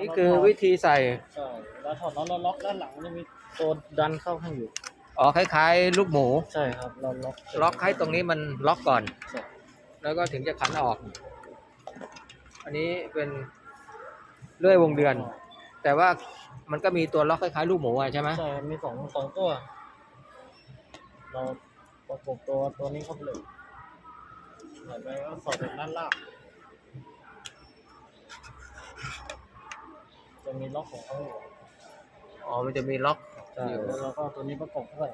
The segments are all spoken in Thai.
นี่คือวิธีใส่ ใช่แล้วถอดน็อตแล้วล็อกด้านหลังมันจะมีตัวดันเข้าให้อยู่ อ๋อคล้ายๆ ลูกหมู ใช่ครับเราล็อกล็อกให้ตรงนี้มันล็อกก่อน ใช่แล้วก็ถึงจะขันออก อันนี้เป็นเลื่อยวงเดือน แต่ว่ามันก็มีตัวล็อกคล้ายๆ ลูกหมูอะใช่ไหมใช่ครับมีสองสองตัว เราประกบตัวตัวนี้เข้าไปเลยใส่ไปก็สอดจากด้านล่าง จะมีล็อกของเขาอยู่อ๋อมันจะมีล็อกใช่แล้วเราก็เอาตัวนี้ประกบเข้าไป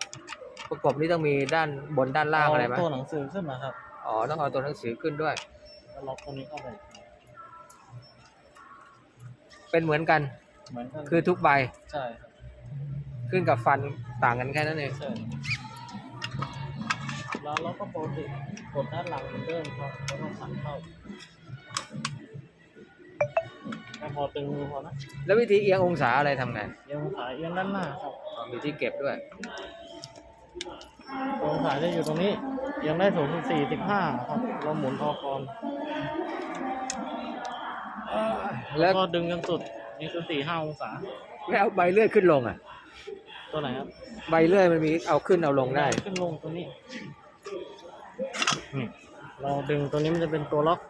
ประกบนี่ต้องมีด้านบนด้านล่างอะไรไหมเตัวหนังสือขึ้นมาครับอ๋อต้องเอาตัวหนังสือขึ้นด้วย แล้วล็อกตัวนี้เข้าไปเป็นเหมือนกัน เหมือนกันคือทุกใบใช่ครับขึ้นกับฟันต่างกันแค่นั้นเองใช่แล้วเราก็ปกติกดด้านหลังเหมือนเดิมครับแล้วก็ขันเข้าแค่ พอตึงมือพอนะแล้ววิธีเอียงองศาอะไรทำไงเอียงขาเอียงด้านหน้าครับอ๋อมีที่เก็บด้วย องศาจะอยู่ตรงนี้เอียงได้สูงถึงสี่สิบห้าครับเราหมุนพอก่อนแล้แล้ววก็ดึงจนสุดนี่คือสี่ห้าองศาไม่เอาใบเลื่อยขึ้นลงอะ ตัวไหนครับใบเลื่อยมันมีเอาขึ้นเอาลงได้ ขึ้นลงตัวนี้นี่เราดึงตัวนี้มันจะเป็นตัวล็อก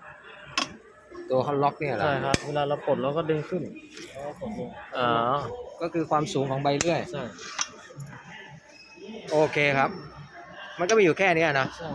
ตัวเขาล็อกเนี่ยเหรอใช่ครับเวลาเราปลดเราก็ดึงขึ้นแล้วก็กดลงอ๋อก็คือความสูงของใบเลื่อย ใช่ โอเคครับ มันก็มีอยู่แค่เนี้ยนะ ใช่